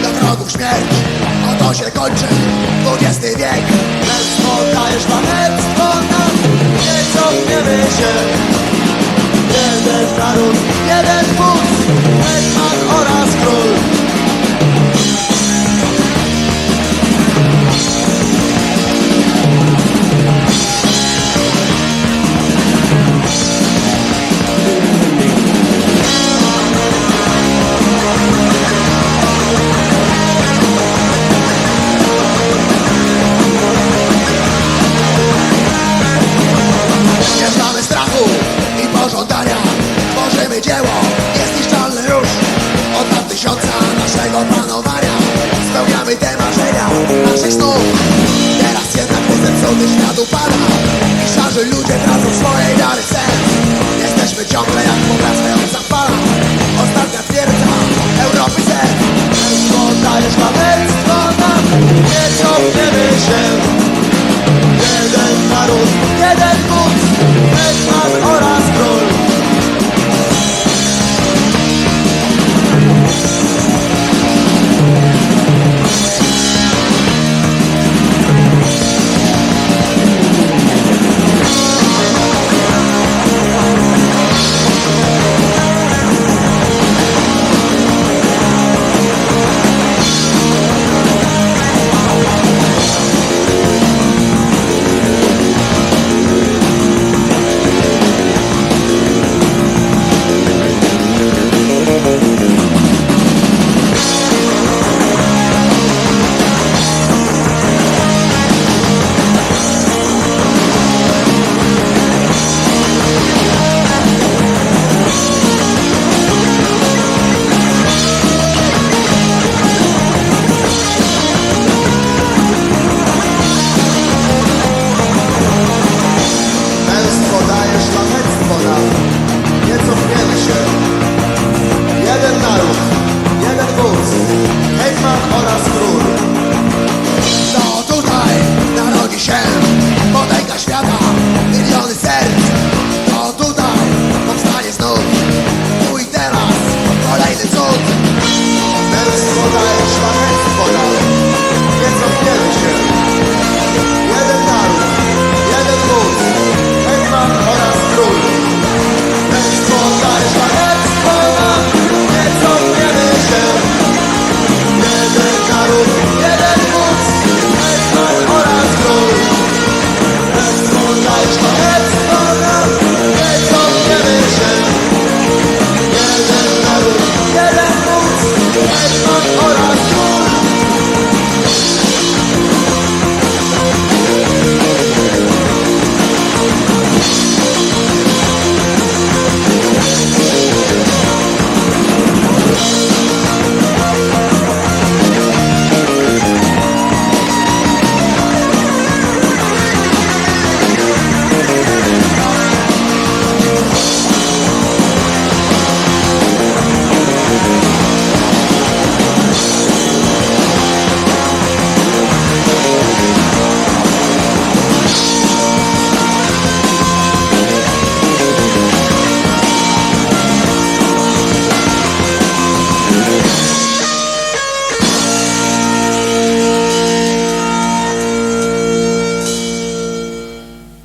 dla wrogów śmierć, oto się kończy. XX wiek Męstwo dajesz szlachectwo nam. Nie cofniemy się. Jeden naród, jeden wódz Hetman oraz król brody świat upada I szarzy ludzie tracą swojej dary sens Jesteśmy ciągle jak powracająca fala